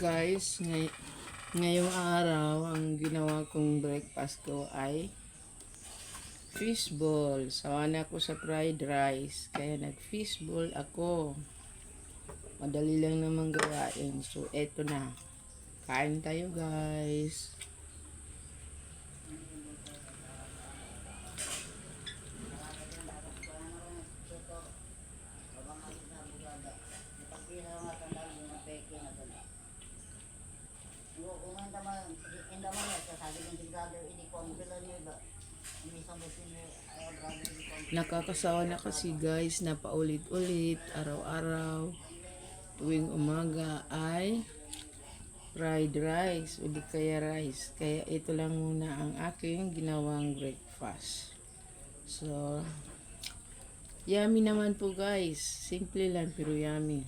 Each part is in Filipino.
guys, ngay ngayong araw, ang ginawa kong breakfast ko ay fishball. Sawa na ako sa fried rice, kaya nag-fishball ako. Madali lang naman gawain. So, eto na. Kain tayo guys. Nakakasawa na kasi guys na paulit-ulit, araw-araw, tuwing umaga ay fried rice o di kaya rice. Kaya ito lang muna ang aking ginawang breakfast. So, yummy naman po guys. Simple lang pero yummy.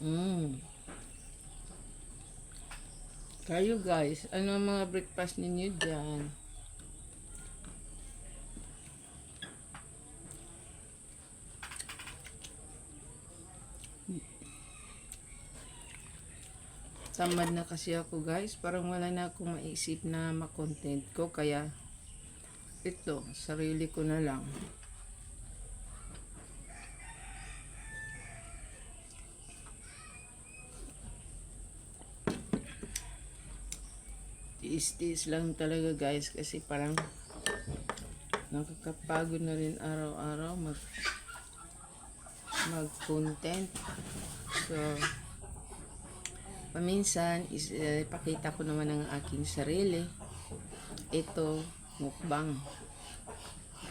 Mmm. Kayo guys, ano ang mga breakfast ninyo dyan? Tamad na kasi ako guys. Parang wala na akong maisip na makontent ko. Kaya ito, sarili ko na lang. Tiis-tiis lang talaga guys kasi parang nakakapagod na rin araw-araw mag mag-content. So, paminsan is eh, pakita ko naman ang aking sarili. Ito, mukbang.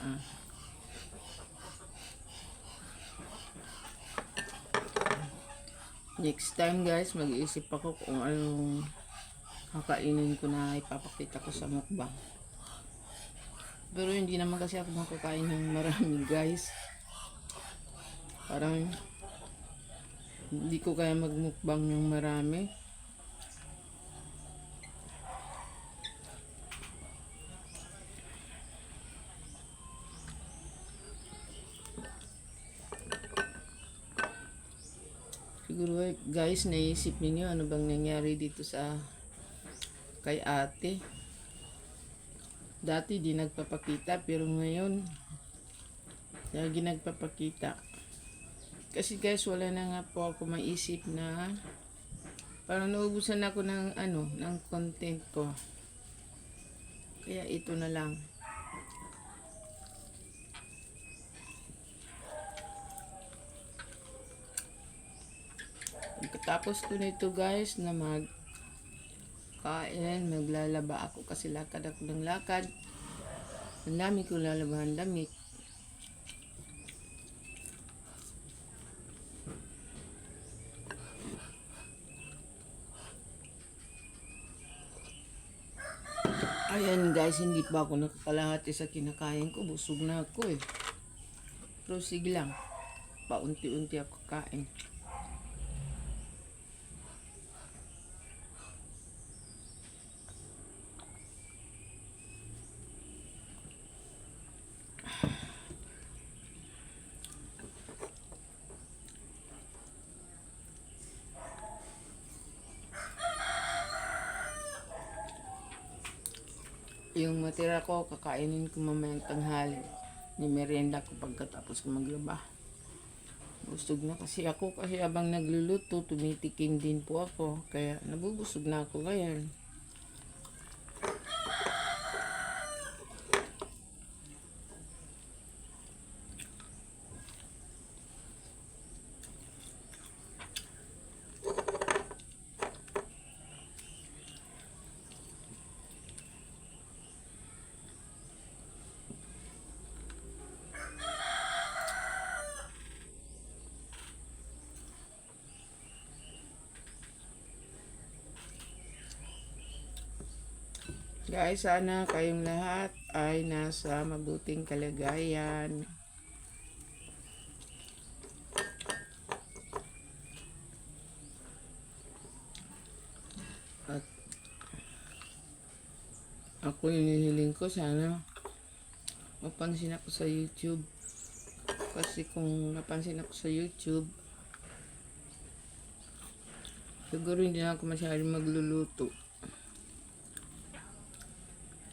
Ah. Next time guys, mag-iisip ako kung anong kakainin ko na ipapakita ko sa mukbang. Pero hindi naman kasi ako makakain ng marami guys. Parang hindi ko kaya magmukbang ng marami. Siguro guys, naisip ninyo ano bang nangyari dito sa kay ate. Dati di nagpapakita pero ngayon lagi nagpapakita. Kasi guys, wala na nga po ako maisip na parang naubusan ako ng ano, ng content ko. Kaya ito na lang. Pagkatapos ko nito guys na mag kain, maglalaba ako kasi lakad ako ng lakad. Ang dami ko lalabahan damit. Ayan guys, hindi pa ako nakakalahati sa kinakain ko. Busog na ako eh. Pero sige lang. Paunti-unti ako kain. Yung matira ko, kakainin ko mamayang tanghali. Ni merienda ko pagkatapos ko maglaba. Busog na kasi ako kasi abang nagluluto, tumitikim din po ako. Kaya nabubusog na ako ngayon. Guys, sana kayong lahat ay nasa mabuting kalagayan. At ako hinihiling ko sana mapansin ako sa YouTube. Kasi kung napansin ako sa YouTube, Siguro hindi na ako masyadong magluluto.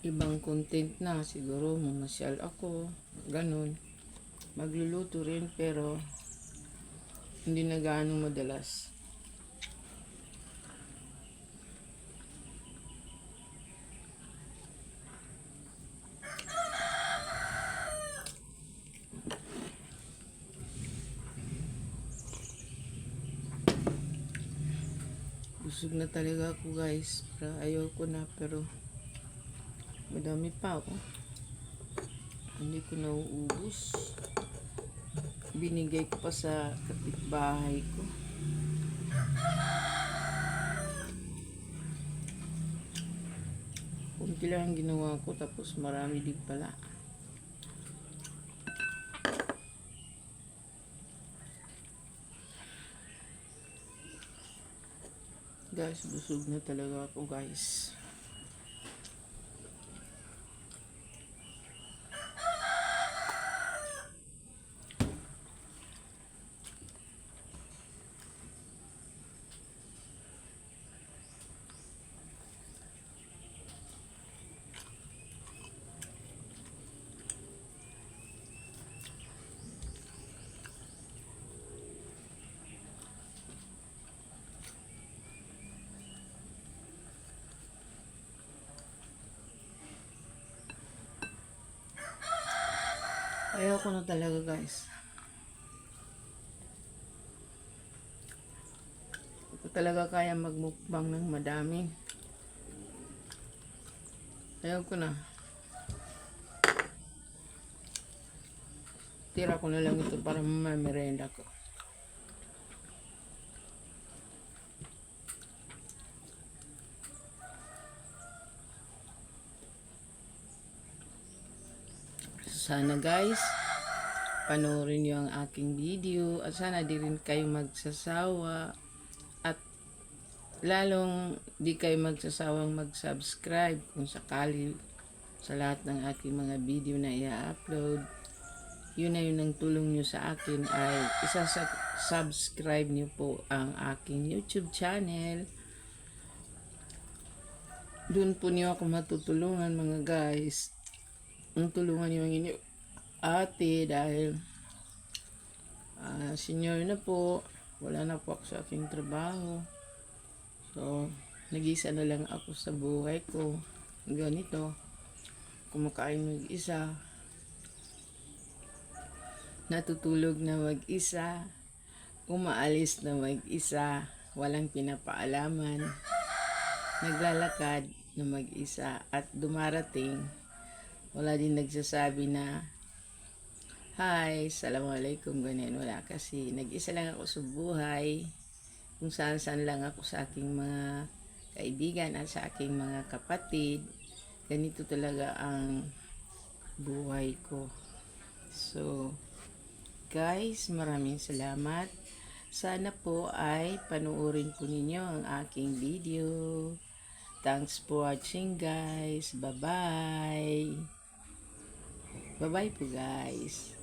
Ibang content na. Siguro mamasyal ako. Ganon. Magluluto rin pero hindi na gaano madalas. Busog na talaga ako guys. Para ayaw ko na pero madami pa ako. Hindi ko nauubos. Binigay ko pa sa kapitbahay ko. Kunti lang ang ginawa ko tapos marami din pala. Guys, busog na talaga ako guys. Ayaw ko na talaga guys. Ko talaga kaya magmukbang ng madami. Ayaw ko na. Tira ko na lang ito para mamamerenda ko. Sana guys, panoorin niyo ang aking video at sana di rin kayo magsasawa at lalong di kayo magsasawang mag-subscribe kung sakali sa lahat ng aking mga video na i-upload. Yun na yun ang tulong nyo sa akin ay isa sa subscribe nyo po ang aking YouTube channel. Doon po niyo ako matutulungan mga guys tulungan yung inyo ate dahil ah senior na po. Wala na po ako sa aking trabaho. So nag-isa na lang ako sa buhay ko. Ganito. Kumakain mag-isa. Natutulog na mag-isa. Umaalis na mag-isa. Walang pinapaalaman. Naglalakad na mag-isa at dumarating wala din nagsasabi na Hi, Assalamualaikum, ganyan. Wala kasi nag-isa lang ako sa buhay. Kung saan saan lang ako sa aking mga kaibigan at sa aking mga kapatid. Ganito talaga ang buhay ko. So, guys, maraming salamat. Sana po ay panuorin po ninyo ang aking video. Thanks for watching guys. Bye-bye. Bye-bye po guys.